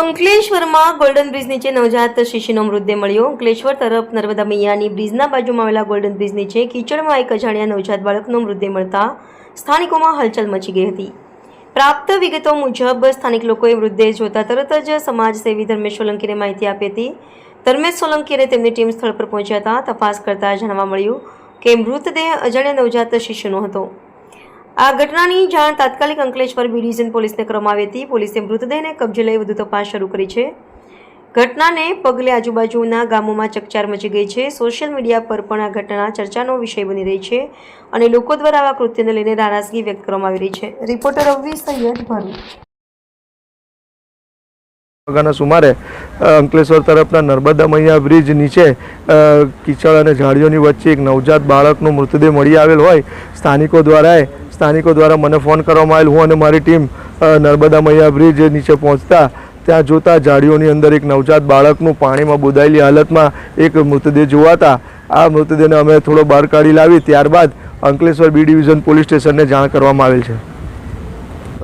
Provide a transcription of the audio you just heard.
અંકલેશ્વરમાં golden bridge નીચે નવજાત શિશુનો મૃતદેહ મળ્યો. અંકલેશ્વર તરફ નર્મદા મૈયાની બ્રિજના બાજુમાં આવેલા ગોલ્ડન બ્રિજ નીચે કીચડમાં એક અજાણ્યા નવજાત બાળકનો મૃતદેહ મળતા સ્થાનિકોમાં હલચલ મચી ગઈ હતી. પ્રાપ્ત વિગતો મુજબ સ્થાનિક લોકોએ મૃતદેહ જોતા તરત જ સમાજસેવી ધર્મેશ સોલંકીને માહિતી આપી હતી. ધર્મેશ સોલંકી અને તેમની ટીમ સ્થળ પર પહોંચ્યા હતા. તપાસ કરતા જાણવા મળ્યું કે મૃતદેહ અજાણ્યા નવજાત શિશુનો હતો. આ ઘટનાની જાણ તાત્કાલિક અંકલેશ્વર બી ડિવિઝન પોલીસને કરવામાં આવી હતી. પોલીસે મૃતદેહને કબજે લઈ વધુ તપાસ શરૂ કરી છે. ઘટનાને પગલે આજુબાજુના ગામોમાં ચકચાર મચી ગઈ છે. સોશિયલ મીડિયા પર પણ આ ઘટના ચર્ચાનો વિષય બની રહી છે અને લોકો દ્વારા આવા કૃત્યને લઈને નારાજગી વ્યક્ત કરવામાં આવી રહી છે. રિપોર્ટર રવિ સૈયદ ભરૂચ સુમારે અંકલેશ્વર તરફના નર્મદા મૈયા બ્રિજ નીચે કીચડ અને ઝાડીઓની વચ્ચે એક નવજાત બાળકનો મૃતદેહ મળી આવેલ હોય. સ્થાનિકો દ્વારા સ્થાનિકો દ્વારા મને ફોન કરવામાં આવેલ હું અને મારી ટીમ નર્મદા મૈયા બ્રિજ નીચે પહોંચતા ત્યાં જોતા ઝાડીઓની અંદર એક નવજાત બાળકનું પાણીમાં બોદાયેલી હાલતમાં એક મૃતદેહ જોવાતા આ મૃતદેહને અમે થોડો બહાર કાઢી લાવી. ત્યારબાદ અંકલેશ્વર બી ડિવિઝન પોલીસ સ્ટેશનને જાણ કરવામાં આવેલ છે.